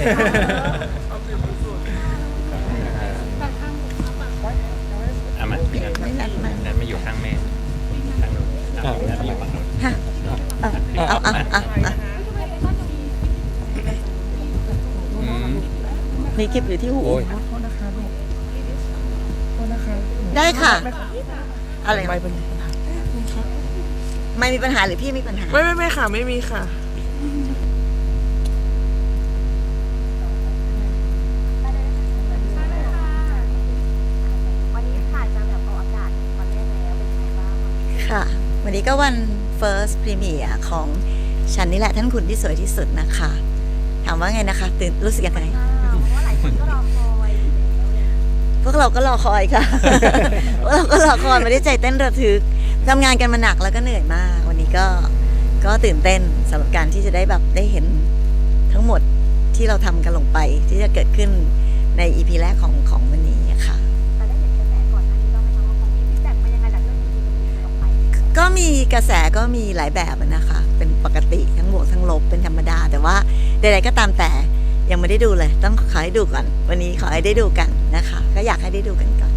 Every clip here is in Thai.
ด้วยเอามาไม่นัดมันนัดมาอยู่ข้างแม่ข้างนู้นเอานัดมาอยู่ฝั่งนู้นฮะเอาเอาเอาเอาเอาอืมมีคลิปอยู่ที่หู โอ้ยโทษนะคะลูกโทษนะคะได้ค่ะ อะไร ไม่เป็นปัญหาไม่มีปัญหาหรือพี่มีปัญหา ไม่ไม่ไม่ค่ะ ไม่มีค่ะ วันนี้ถ่ายจะแบบออกอากาศวันแรกแล้วเป็นยังไงบ้าง ค่ะ วันนี้ก็วัน first premiere ของฉันนี่แหละท่านคุณที่สวยที่สุดนะคะ ถามว่าไงนะคะ ตื่นรู้สึกยังไงอ้าวเพราะว่าหลายคนก็รอคอยอยู่แล้วเนี่ยพวกเราก็รอคอยค่ะ พวกเราก็รอคอยไม่ได้ใจเต้นระทึกทำงานกันมาหนักแล้วก็เหนื่อยมาก วันนี้ก็ก็ตื่นเต้นสำหรับการที่จะได้แบบได้เห็นทั้งหมดที่เราทำกันลงไปที่จะเกิดขึ้นใน EP แรกของของวัน ก็มีกระแสก็มีหลายแบบอะนะคะ เป็นปกติทั้งบวกทั้งลบเป็นธรรมดา แต่ว่าใดๆก็ตามแต่ยังไม่ได้ดูเลย ต้องขอให้ดูก่อน วันนี้ขอให้ได้ดูกันนะคะ ก็อยากให้ได้ดูกันก่อน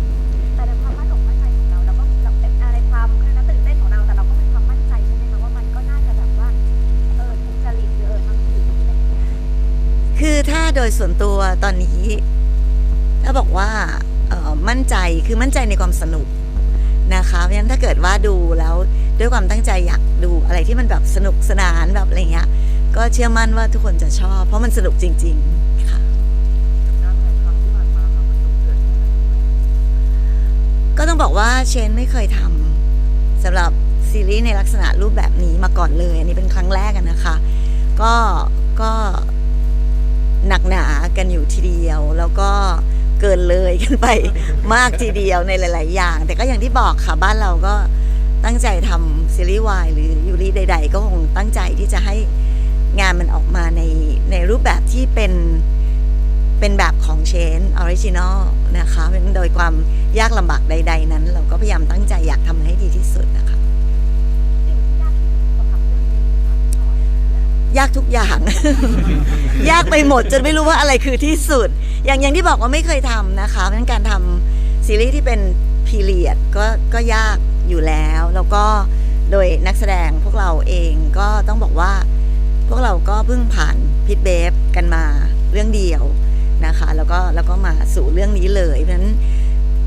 แต่ในความมั่นอกมั่นใจของเราเราก็เราเป็นอะไรความน่าตื่นเต้นของเราแต่เราก็มีความมั่นใจใช่ไหมคะว่ามันก็น่าจะแบบว่าเออถูกจริตหรือเออทำถูกอะไรอย่างเงี้ยคือถ้าโดยส่วนตัวตอนนี้ถ้าบอกว่าเอ่อมั่นใจคือมั่นใจในความสนุก นะคะเพราะฉะนั้นถ้าเกิดว่าดูแล้วด้วยความตั้งใจอยากดูอะไรที่มันแบบสนุกสนานแบบอะไรเงี้ยก็เชื่อมั่นว่าทุกคนจะชอบ เพราะมันสนุกจริง ๆ ค่ะ ก็ต้องบอกว่าเชนไม่เคยทำสำหรับซีรีส์ในลักษณะรูปแบบนี้มาก่อนเลย อันนี้เป็นครั้งแรกอะนะคะ ก็ก็หนักหนากันอยู่ทีเดียว แล้วก็ เกินเลยกันไปมากทีเดียวในหลาย ๆ อย่าง แต่ก็อย่างที่บอกค่ะบ้านเราก็ตั้งใจทำซีรีส์วายหรือยูริใด ๆ ก็คงตั้งใจที่จะให้งานมันออกมาในในรูปแบบที่เป็นเป็นแบบของเชนออริจินอลนะคะเป็นโดยความยากลำบากใด ๆ นั้น เราก็พยายามตั้งใจอยากทำให้ดีที่สุดนะคะ สิ่งที่ยากที่สุดกับทำเรื่องนี้ค่ะพี่หน่อย ยากทุกอย่าง ยากไปหมดจนไม่รู้ว่าอะไรคือที่สุด อย่างอย่างที่บอกว่าไม่เคยทำนะคะเพราะฉะนั้นการทำซีรีส์ที่เป็นพีเรียดก็ก็ยากอยู่แล้ว แล้วก็โดยนักแสดงพวกเราเองก็ต้องบอกว่า พวกเราก็เพิ่งผ่านพิทเบฟกันมาเรื่องเดียวนะคะ แล้วก็แล้วก็มาสู่เรื่องนี้เลยเพราะฉะนั้น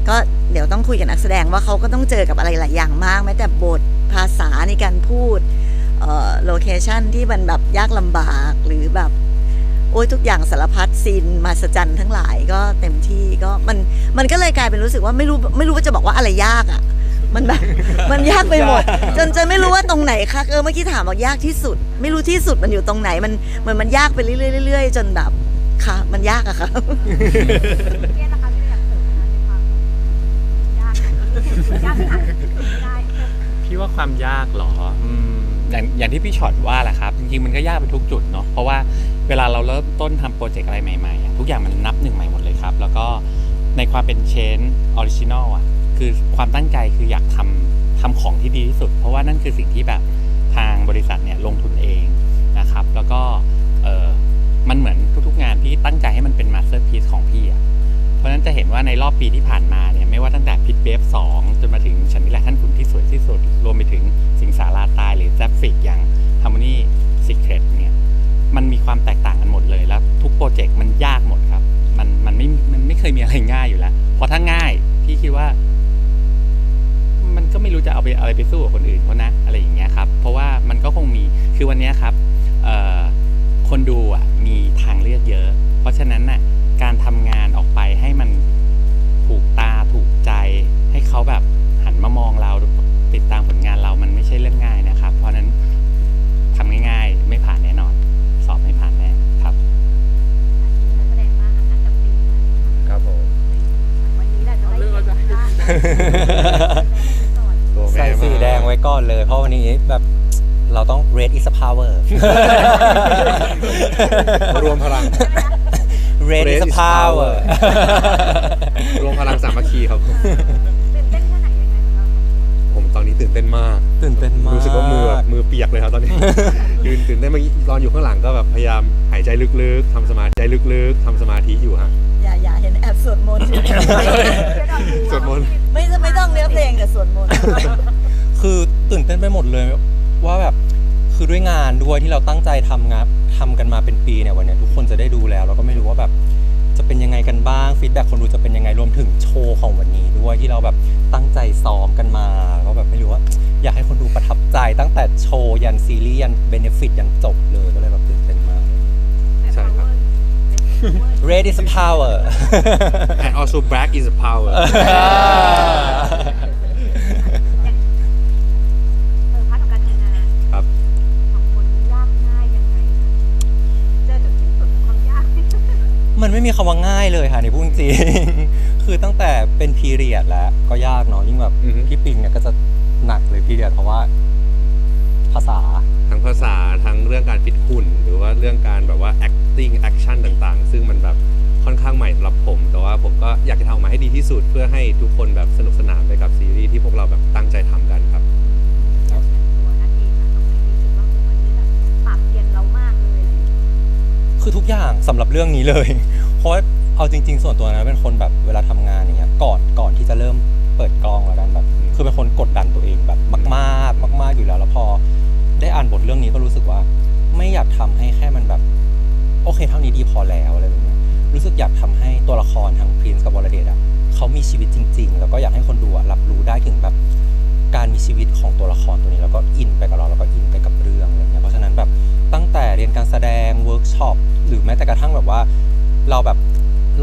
ก็เดี๋ยวต้องคุยกับนักแสดงว่าเขาก็ต้องเจอกับอะไรหลายอย่างมากแม้แต่บทภาษาในการพูด โลเคชันที่มันแบบยากลำบากหรือแบบ โอ้ยทุกอย่างสารพัดซีนมาสจันทั้งหลายก็เต็มที่ก็มันมันก็เลยกลายเป็นรู้สึกว่าไม่รู้ไม่รู้ว่าจะบอกว่าอะไรยากอะ่ะ มันแบบมันยากไปหมด จนจะไม่รู้ว่าตรงไหนคะเออเมื่อกี้ถามบอกยากที่สุด ไม่รู้ที่สุดมันอยู่ตรงไหน มันเหมือนมันยากไปเรื่อยๆเรื่อยๆจนแบบค่ะ มันยากอะค่ะเครียดนะคะที่อยากเสริมนะคะในความยากยากที่หาไม่ได้พี่ว่าความยากเหรออืม อย่างอย่างที่พี่ช็อตว่าแหละครับ จริงๆมันก็ยากไปทุกจุดเนาะเพราะว่าเวลาเราเริ่มต้นทำโปรเจกต์อะไรใหม่ๆอะทุกอย่างมันนับหนึ่งใหม่หมดเลยครับ แล้วก็ในความเป็นเชนออริจินอลอะคือความตั้งใจคืออยากทำทำของที่ดีที่สุด เพราะว่านั่นคือสิ่งที่แบบทางบริษัทเนี่ยลงทุนเองนะครับ แล้วก็เออมันเหมือนทุกๆงานพี่ตั้งใจให้มันเป็นมาสเตอร์พีซของพี่อะเพราะนั้นจะเห็นว่าในรอบปีที่ผ่านมา ไม่ว่าตั้งแต่พิทเบฟสองจนมาถึงฉันนี่แหละท่านขุนที่สวยที่สุด รวมไปถึงสิงสาราตายหรือแซฟฟิกอย่าง Harmony Secret เนี่ยมันมีความแตกต่างกันหมดเลยแล้ว ทุกโปรเจกต์มันยากหมดครับ มันมันไม่มันไม่เคยมีอะไรง่ายอยู่แล้วเพราะถ้าง่ายพี่คิดว่า มันก็ไม่รู้จะเอาไปอะไรไปสู้กับคนอื่นเขานะอะไรอย่างเงี้ยครับเพราะว่ามันก็คงมีคือวันนี้ครับคนดูอะมีทางเลือกเยอะ เพราะฉะนั้นน่ะการทำงานออกไปให้มัน ถูกตาถูกใจ ให้เขาแบบหันมามองเราติดตามผลงานเรามันไม่ใช่เรื่องง่ายนะครับ เพราะฉะนั้นทำง่ายๆ ไม่ผ่านแน่นอน สอบไม่ผ่านแน่ครับแสดงว่าอันนั้นกับปีมาครับผมวันนี้แหละจะได้เห็นว่าใส่สีแดงไว้ก่อนเลย เพราะวันนี้แบบเราต้อง red is a power รวมพลัง red Red is a is power power รวม พลังสามัคคีครับ ตื่นเต้นแค่ไหนยังไงคะผมตอนนี้ตื่นเต้นมาก ตื่นเต้นมาก รู้สึกว่ามือแบบมือเปียกเลยครับตอนนี้ตื่นตื่นเต้นเมื่อกี้ตอนอยู่ข้างหลังก็แบบพยายามหายใจลึกๆทำสมาธิใจลึกๆทำสมาธิอยู่ฮะ อย่าอย่าเห็นแอบสวดมนต์สวดมนต์ ไม่ไม่ต้องเนื้อเพลงแต่สวดมนต์ คือตื่นเต้นไปหมดเลยว่าแบบคือด้วยงานด้วยที่เราตั้งใจทำงานทำกันมาเป็นปีเนี่ยวันเนี้ยทุกคนจะได้ดูแล้วเราก็ไม่รู้ว่าแบบจะ เป็นยังไงกันบ้างฟีดแบ็คนดูจะเป็นยังไงรวมถึงโชว์ของวันนี้ด้วยที่เราแบบตั้งใจซ้อมกันมาก็แบบไม่รู้ว่า อยากให้คนดูประทับใจตั้งแต่โชว์ยันซีรีส์ยันเบนฟิตยันจบเลยก็เลยแบบตื่นเต้นมาก ใช่ครับ Red is power and also black is a power เออพาร์ทของการทำงาน ครับ ของคนยากง่ายยังไง เจอจุดสิ้นสุดของความยาก มัน ไม่มีคำว่าง่ายเลยค่ะในพูดจริง คือตั้งแต่เป็นพีเรียดแล้วก็ยากเนาะยิ่งแบบอือฮึ พี่ปิงเนี่ยก็จะหนักเลยพีเรียดเพราะว่า ภาษา ทั้งภาษาทั้งเรื่องการฟิตหุ่นหรือว่าเรื่องการแบบว่า acting action ต่างๆ ซึ่งมันแบบค่อนข้างใหม่สำหรับผม แต่ว่าผมก็อยากจะทำออกมาให้ดีที่สุด เพื่อให้ทุกคนแบบสนุกสนานไปกับซีรีส์ที่พวกเราแบบตั้งใจทำกันครับตัวนัดเองอะตรงไหนที่รู้สึกว่าโหอันนี้แบบปรับเปลี่ยนเรามากเลยอะไรอย่างเงี้ยคือทุกอย่างสำหรับเรื่องนี้เลยเพ ราะว่าเอาจริง ๆ ส่วนตัวนะเป็นคนแบบเวลาทำงานอย่างเงี้ยก่อนก่อนที่จะเริ่มเปิดกล้องแล้วกันแบบ คือเป็นคนกดดันตัวเองแบบมากๆมาก ๆอยู่แล้ว แล้วพอ ได้อ่านบทเรื่องนี้ก็รู้สึกว่า ไม่อยากทำให้แค่มันแบบ โอเคเท่านี้ดีพอแล้วอะไรแบบเนี้ยรู้สึกอยากทำให้ตัวละครทั้งพรินซ์กับวรเดชอะเขามีชีวิตจริง ๆ แล้วก็อยากให้คนดูอะรับรู้ได้ถึงแบบ การมีชีวิตของตัวละครตัวนี้ แล้วก็อินไปกับเราแล้วก็อินไปกับเรื่องอะไรเงี้ยเพราะฉะนั้นแบบตั้งแต่เรียนการแสดงเวิร์กช็อปหรือแม้แต่กระทั่งแบบว่า เราแบบ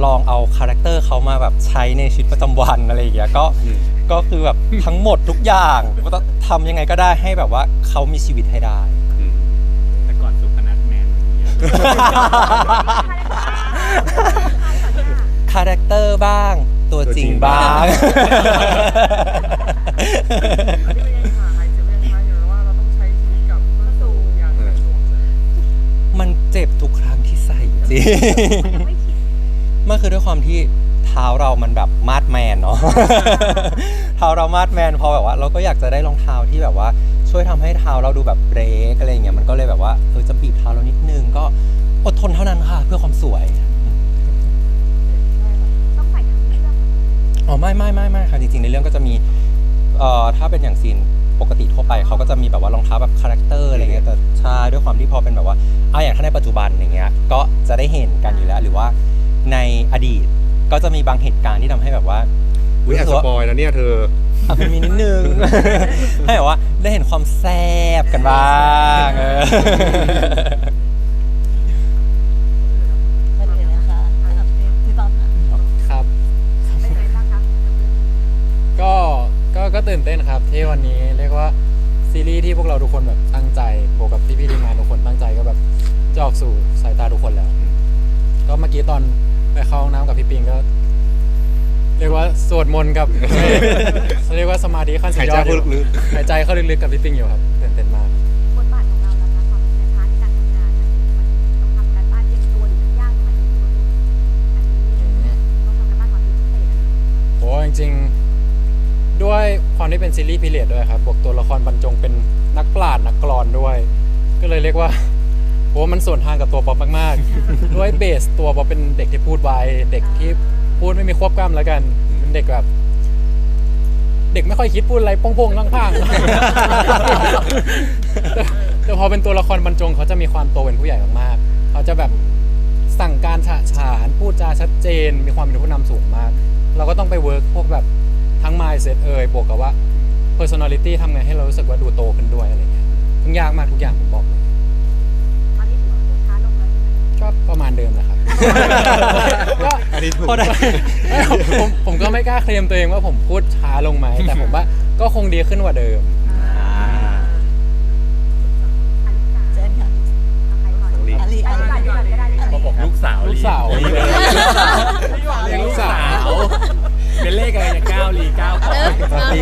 ลองเอาคาแรคเตอร์เขามาแบบใช้ในชีวิตประจำวันอะไรอย่างเงี้ยก็อืมก็คือแบบทั้งหมดทุกอย่างก็ต้องทำยังไงก็ได้ให้แบบว่าเขามีชีวิตให้ได้อืมแต่ก่อนสุพนัทแมนเยอะคาแรคเตอร์บ้าง ตัวจริงบ้างอันนี้เป็นยังไงคะไฮเซเว่นคะอย่างว่าเราต้องใช้ชีวิตกับต้นสูงอย่างไรช่วงเลยมันเจ็บทุกครั้งที่ใส่จริงยังไม่ชินมันคือด้วยความที่เท้าเรามันแบบมาดแมนเนาะ เท้าเรามาดแมนพอแบบว่า เราก็อยากจะได้รองเท้าที่แบบว่า ช่วยทำให้เท้าเราดูแบบเบรกอะไรอย่างเงี้ยมันก็เลยแบบว่าเออจะบีบเท้าเรานิดนึงก็อดทนเท่านั้นค่ะ เพื่อความสวยต้องใส่ทั้งเรื่องอ๋อไม่ไม่ไม่ไม่ค่ะจริงๆในเรื่องก็จะมีเอ่อถ้าเป็นอย่างซีนปกติทั่วไปเขาก็จะมีแบบว่ารองเท้าแบบคาแรคเตอร์อะไรเงี้ยแต่ใช่ด้วยความที่พอเป็นแบบว่าอะอย่างถ้าในปัจจุบันอย่างเงี้ยก็จะได้เห็นกันอยู่แล้วหรือว่า ในอดีต ก็จะมีบางเหตุการณ์ที่ทำให้แบบว่า วิแอบสปอยแล้วเนี่ยเธอ อะมันมีนิดนึง ให้แบบว่าได้เห็นความแซ่บกันบ้างเออไม่เป็นไรนะคะนะครับพี่พี่ป๊อปค่ะครับเป็นไงบ้างคะก็ ก็ ก็ตื่นเต้นครับที่วันนี้เรียกว่าซีรีส์ที่พวกเราทุกคนแบบตั้งใจบวกกับพี่พี่ๆทีมงานทุกคนตั้งใจก็แบบจะออกสู่สายตาทุกคนแล้ว ก็เมื่อกี้ตอน ไปเข้าห้องน้ำกับพี่ปิงก็ เรียกว่าสวดมนต์กับ เรียกว่าสมาธิขั้นสุหาดยยใจอดอเข้ายู่ลึก หายใจเข้าลึกๆกับพี่ปิงอยู่ครับตื่นเต้นมาก บทบาทของเราแล้วนะความในพาร์ทในการทำงานนะมันต้องทำการบ้านเตรียมตัวหรือมันยากตรงไหนในตัวเองอันนี้ต้องทำการบ้านก่อนเป็นพิเศษโหจริงๆด้วยความที่เป็นซีรีส์พีเรียดด้วยครับบวกตัวละครบรรจงเป็นนักปราชญ์นักกลอนด้วย ก็เลยเรียกว่า โหมันส่วนทางกับตัวป๊อปมากๆ ด้วยเบสตัวป๊อปเป็นเด็กที่พูดไวเด็กที่พูดไม่มีควบกล้ำแล้วกันเป็นเด็กแบบ เด็กไม่ค่อยคิดพูดอะไรโป้งๆล่างๆแต่แต่พอเป็นตัวละครบรรจงเขาจะมีความโตเป็นผู้ใหญ่มากๆเขาจะแบบสั่งการฉะฉานพูดจาชัดเจน มีความเป็นผู้นำสูงมาก เราก็ต้องไปเวิร์กพวกแบบทั้ง mindset เอ่ยบวกกับว่า personality ทำไงให้เรารู้สึกว่าดูโตขึ้นด้วยอะไรเงี้ยทั้งยากมากทุกอย่างผมบอกเลย ก็ประมาณเดิมแหละครับ ก็ๆอันนี้ถูก พอได้ไม่ผมผมผมก็ไม่กล้าเคลมตัวเองว่าผมพูดช้าลงไหมแต่ผมว่าก็คงดีขึ้นกว่าเดิมอันนี้จ้ะเจนค่ะเอาใครก่อนน้องลีอาลีอัอานลีนี้ก่อนก็ได้พอบอกลูกสาวลูกสาว ลีเรียกลูกสาว เป็นเลขอะไรเนี่ยเก้าลีเก้าปอโอเค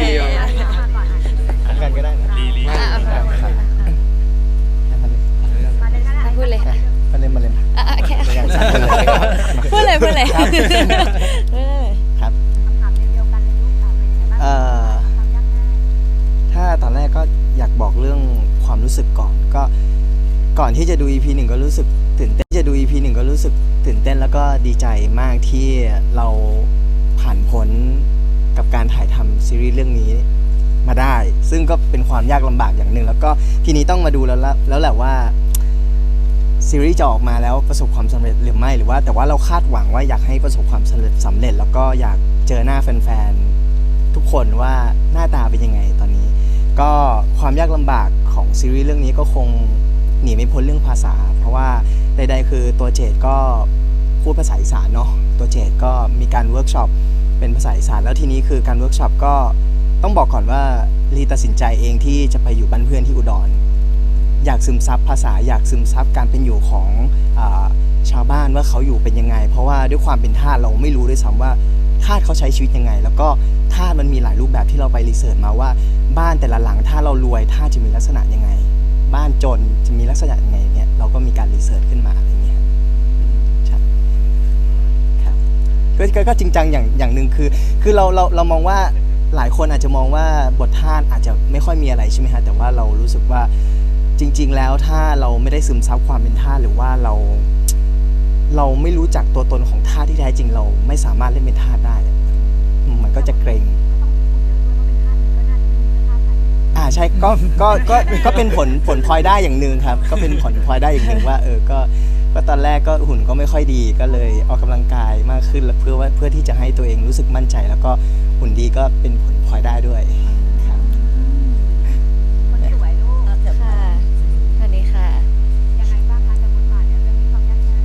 ที่จะดู EP หนึ่งก็รู้สึกตื่นเต้นที่จะดู EP หนึ่งก็รู้สึกตื่นเต้นแล้วก็ดีใจมากที่เราผ่านพ้นกับการถ่ายทำซีรีส์เรื่องนี้มาได้ ซึ่งก็เป็นความยากลำบากอย่างหนึ่ง แล้วก็ทีนี้ต้องมาดูแล้วแล้วแหละว่าซีรีส์จะออกมาแล้วประสบความสำเร็จหรือไม่หรือว่า แต่ว่าเราคาดหวังว่าอยากให้ประสบความสำเร็จสำเร็จ แล้วก็อยากเจอหน้าแฟนๆ ทุกคนว่าหน้าตาเป็นยังไงตอนนี้ ก็ความยากลำบากของซีรีส์เรื่องนี้ก็คง หนีไม่พ้นเรื่องภาษา เพราะว่าใดๆคือตัวเจดก็พูดภาษาอีสานเนาะตัวเจดก็มีการเวิร์กช็อปเป็นภาษาอีสานแล้วทีนี้คือการเวิร์กช็อปก็ต้องบอกก่อนว่าลีตัดสินใจเองที่จะไปอยู่บ้านเพื่อนที่อุดร อยากซึมซับภาษาอยากซึมซับการเป็นอยู่ของอชาวบ้านว่าเขาอยู่เป็นยังไง เพราะว่าด้วยความเป็นทาสเราไม่รู้ด้วยซ้ำว่าทาสเขาใช้ชีวิตยังไง แล้วก็ทาสมันมีหลายรูปแบบที่เราไปรีเสิร์ชมาว่าบ้านแต่ละหลังถ้าเรารวยทาสจะมีลักษณะยังไง บ้านจนจะมีลักษณะยังไงเนี่ยเราก็มีการรีเสิร์ชขึ้นมาอะไรเงี้ยใช่ครับก็ก็จริงจังอย่างอย่างหนึ่งคือ คือเราเราเรามองว่าหลายคนอาจจะมองว่าบทท่าสอาจจะไม่ค่อยมีอะไรใช่ไหมฮะแต่ว่าเรารู้สึกว่าจริง ๆ แล้วถ้าเราไม่ได้ซึมซับความเป็นท่าหรือว่าเรา เราไม่รู้จักตัวตนของท่าที่แท้จริงเราไม่สามารถเล่นเป็นท่าได้มมันก็จะเกรงอ่า ใช่ก็ก็ก็ก็เป็นผลผลพลอยได้อย่างหนึ่งครับ ก็เป็นผลพลอยได้อย่างหนึ่งว่า เออก็ก็ตอนแรกก็หุ่นก็ไม่ค่อยดีก็เลยออกกำลังกายมากขึ้นแล้วเพื่อว่าเพื่อที่จะให้ตัวเองรู้สึกมั่นใจ แล้วก็หุ่นดีก็เป็นผลพลอยได้ด้วยครับคนสวยลูกค่ะสวัสดีค่ะ ยังไงบ้างคะกับบทบาทเนี่ยเรื่องนี้ความยากง่าย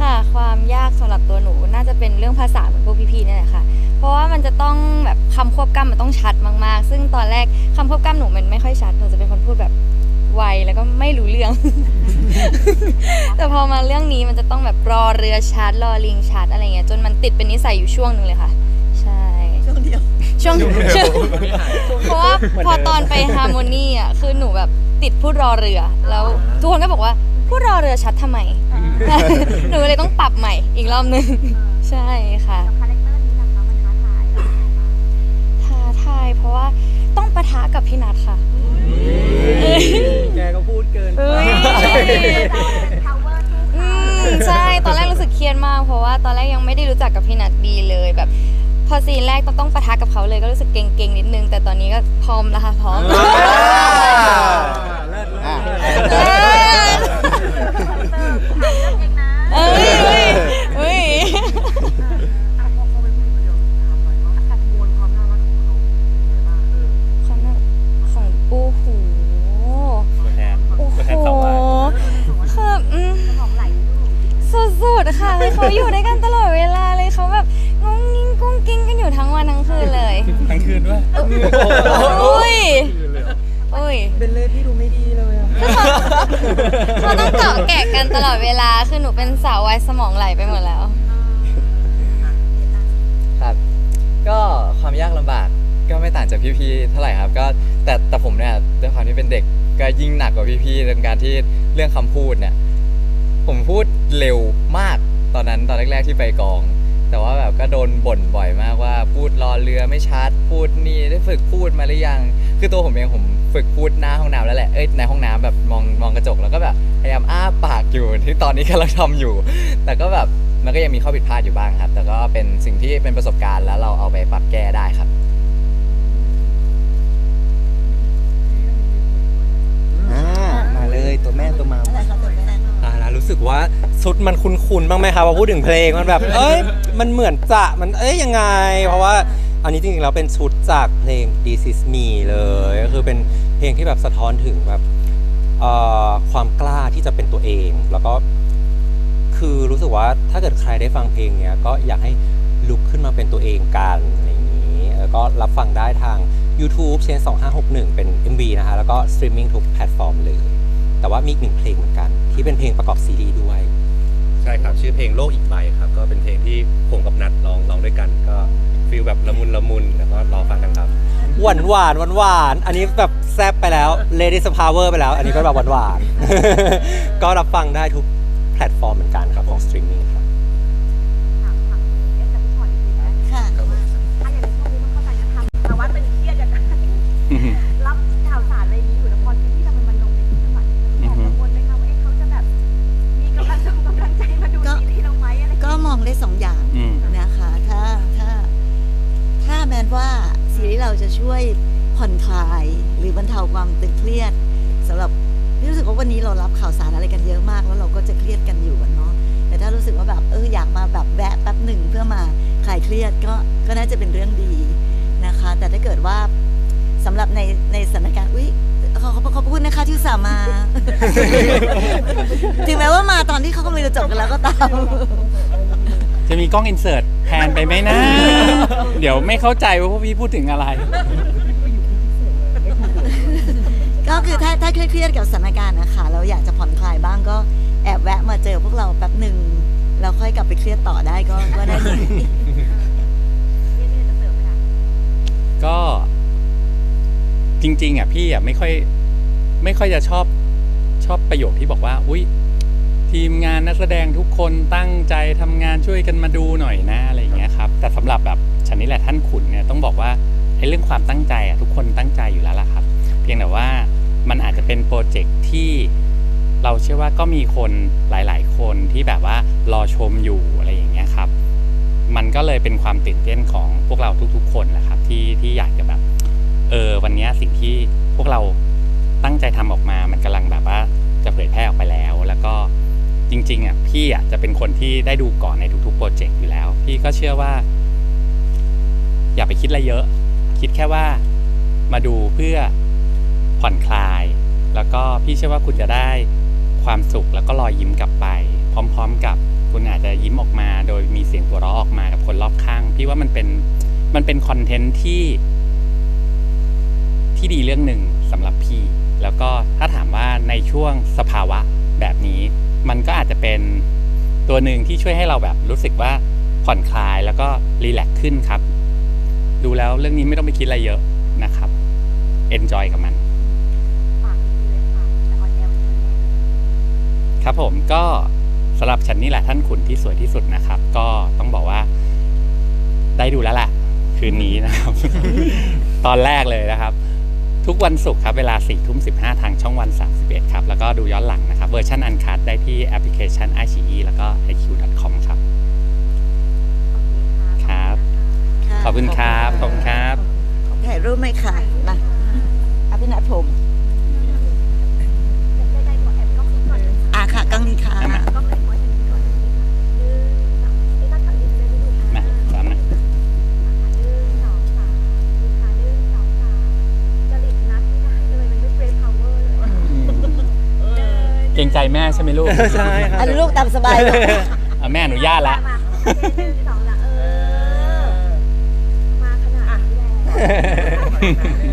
ค่ะ ความยากสำหรับตัวหนูน่าจะเป็นเรื่องภาษาเหมือนพวกพี่ๆนี่แหละค่ะ เพราะว่ามันจะต้องแบบคำควบกล้ำมันต้องชัดมากๆ ซึ่งตอนแรกคำควบกล้ำหนูมันไม่ค่อยชัดหนูจะเป็นคนพูดแบบไวแล้วก็ไม่รู้เรื่อง แต่พอมาเรื่องนี้มันจะต้องแบบรอเรือชัดรอลิงชัดอะไรเงี้ยจนมันติดเป็นนิสัยอยู่ช่วงหนึ่งเลยค่ะ ใช่ ช่วงเดียว ช่วงช่วง เพราะว่าพอตอนไปฮาร์โมนีอะคือหนูแบบติดพูดรอเรือ แล้วทุกคนก็บอกว่าพูดรอเรือชัดทำไม หนูเลยต้องปรับใหม่อีกรอบนึง ใช่ค่ะกั เพราะว่าต้องปะทะกับพี่นัทค่ะ แกก็พูดเกินเอ้ย power อืมใช่ตอนแรกรู้สึกเครียดมากเพราะว่าตอนแรกยังไม่ได้รู้จักกับพี่นัทดีเลยแบบ พอซีนแรกต้องต้องปะทะกับเขาเลยก็รู้สึกเก่งๆนิดนึง แต่ตอนนี้ก็พร้อมแล้วค่ะพร้อมอ่าเออเค่ะคือเขาอยู่ด้วยกันตลอดเวลาเลยเขาแบบงงงิ้งกุ้งกิ้งกันอยู่ทั้งวันทั้งคืนเลยทั้งคืนด้วยอุ้ยอุ้ยเป็นเลยที่ดูไม่ดีเลยอะเขาต้องเกาะแกะกันตลอดเวลาคือหนูเป็นสาววายสมองไหลไปหมดแล้ว ครับ ก็ความยากลำบากก็ไม่ต่างจากพี่ๆเท่าไหร่ครับ ก็แต่แต่ผมเนี่ยด้วยความที่เป็นเด็กก็ยิ่งหนักกว่าพี่ๆในการที่เรื่องคำพูดเนี่ย ผมพูดเร็วมากตอนนั้นตอนแรกๆที่ไปกอง แต่ว่าแบบก็โดนบ่นบ่อยมากว่าพูดรอเรือไม่ชัดพูดนี่ได้ฝึกพูดมาหรือยัง คือตัวผมเองผมฝึกพูดหน้าห้องน้ำแล้วแหละเอ้ยในห้องน้ำแบบมองมองกระจกแล้วก็แบบพยายามอ้าปากอยู่ที่ตอนนี้กำลังทำอยู่ แต่ก็แบบมันก็ยังมีข้อผิดพลาดอยู่บ้างครับ แต่ก็เป็นสิ่งที่เป็นประสบการณ์แล้วเราเอาไปปรับแก้ได้ครับ อ่ามาเลยตัวแม่ตัวมา สึกว่าชุดมันคุ้นๆบ้างไหมครับพอพูดถึงเพลงมันแบบ เอ้ยมันเหมือนจะมันเอ้ยยังไง เพราะว่าอันนี้จริงๆแล้วเป็นชุดจากเพลง This Is Me เลยก็คือเป็นเพลงที่แบบสะท้อนถึงแบบเอ่อความกล้าที่จะเป็นตัวเอง แล้วก็ คือรู้สึกว่าถ้าเกิดใครได้ฟังเพลงเนี้ยก็อยากให้ลุกขึ้นมาเป็นตัวเองกันอะไรอย่างนี้แล้วก็รับฟังได้ทาง YouTube เชน2561 เป็น MV นะคะแล้วก็สตรีมมิ่งทุกแพลตฟอร์มเลย แต่ว่ามีอีกหนึ่งเพลงเหมือนกัน ที่เป็นเพลงประกอบซีรีส์ด้วย ใช่ครับ ชื่อเพลงโลกอีกใบครับ ก็เป็นเพลงที่ผมกับนัดร้องร้องด้วยกันก็ฟีลแบบละมุนละมุนแล้วก็รอฟังกันครับ หวานหวานหวานหวานๆอันนี้แบบแซบไปแล้ว Lady s Power ไปแล้ว อันนี้ก็แบบหวานหวานๆก็รับฟังได้ทุกแพลตฟอร์มเหมือนกันครับของสตรีมมิ่งครับ ที่อุตส่าห์มา ถึงแม้ว่ามาตอนที่เขาก็ไม่รู้จบกันแล้วก็ตาม จะมีกล้องอินเสิร์ตแพนไปไหมนะ เดี๋ยวไม่เข้าใจว่าพวกพี่พูดถึงอะไร ก็คือถ้าถ้าเครียดๆกับสถานการณ์นะคะเราอยากจะผ่อนคลายบ้างก็แอบแวะมาเจอพวกเราแป๊บหนึ่งแล้วค่อยกลับไปเครียดต่อได้ก็ก็ได้ดีเรียกจะเสิร์ฟไหมคะก็จริงๆอะพี่อะไม่ค่อย ไม่ค่อยจะชอบชอบประโยคที่บอกว่า อุ้ยทีมงานนักแสดงทุกคนตั้งใจทำงานช่วยกันมาดูหน่อยนะอะไรอย่างเงี้ยครับแต่สำหรับแบบฉันนี่แหละท่านขุนเนี่ยต้องบอกว่าไอ้เรื่องความตั้งใจอะทุกคนตั้งใจอยู่แล้วล่ะครับ เพียงแต่ว่ามันอาจจะเป็นโปรเจกต์ที่เราเชื่อว่าก็มีคนหลาย ๆ คนที่แบบว่ารอชมอยู่อะไรอย่างเงี้ยครับ มันก็เลยเป็นความตื่นเต้นของพวกเราทุก ๆ คนแหละครับที่ที่อยากจะแบบเออวันนี้สิ่งที่พวกเรา ตั้งใจทำออกมา มันกำลังแบบว่าจะเผยแพร่ออกไปแล้ว แล้วก็จริงๆอะพี่อะจะเป็นคนที่ได้ดูก่อนในทุกๆโปรเจกต์อยู่แล้ว พี่ก็เชื่อว่า อย่าไปคิดอะไรเยอะ คิดแค่ว่ามาดูเพื่อผ่อนคลาย แล้วก็พี่เชื่อว่าคุณจะได้ความสุขแล้วก็รอยยิ้มกลับไป พร้อม ๆ กับคุณอาจจะยิ้มออกมา โดยมีเสียงหัวเราะออกมากับคนรอบข้าง พี่ว่ามันเป็นมันเป็นคอนเทนต์ที่ที่ดีเรื่องหนึ่งสำหรับพี่ แล้วก็ถ้าถามว่าในช่วงสภาวะแบบนี้ มันก็อาจจะเป็นตัวหนึ่งที่ช่วยให้เราแบบรู้สึกว่าผ่อนคลายแล้วก็รีแลกซ์ขึ้นครับ ดูแล้วเรื่องนี้ไม่ต้องไปคิดอะไรเยอะนะครับเอนแอร์วันนี้แน่ครับผมก็สำหรับฉันนี่แหละท่านขุนที่สวยที่สุดนะครับ ก็ต้องบอกว่าได้ดูแล้วแหละคืนนี้นะครับ ตอนแรกเลยนะครับ ทุกวันศุกร์ครับเวลา4ี่ทุ่มสิทางช่องวัน 31 ครับ แล้วก็ดูย้อนหลังนะครับ เวอร์ชันอันคัดได้ที่แอปพลิเคชัน i อ e แล้วก็ iq.com ครับโอเคค่ะครับ ขอบคุณครับ ขอบคุณครับ ถ่ายรูปไหมคะมาเอาพี่นัดผม รงใจแม่ใช่ไหมลูกใช่ครับอันลูกตามสบายลูกอะแม่อนุญาตละ มาโอเคหนึ่งสองละเออ มาขนาดนี้แล้ว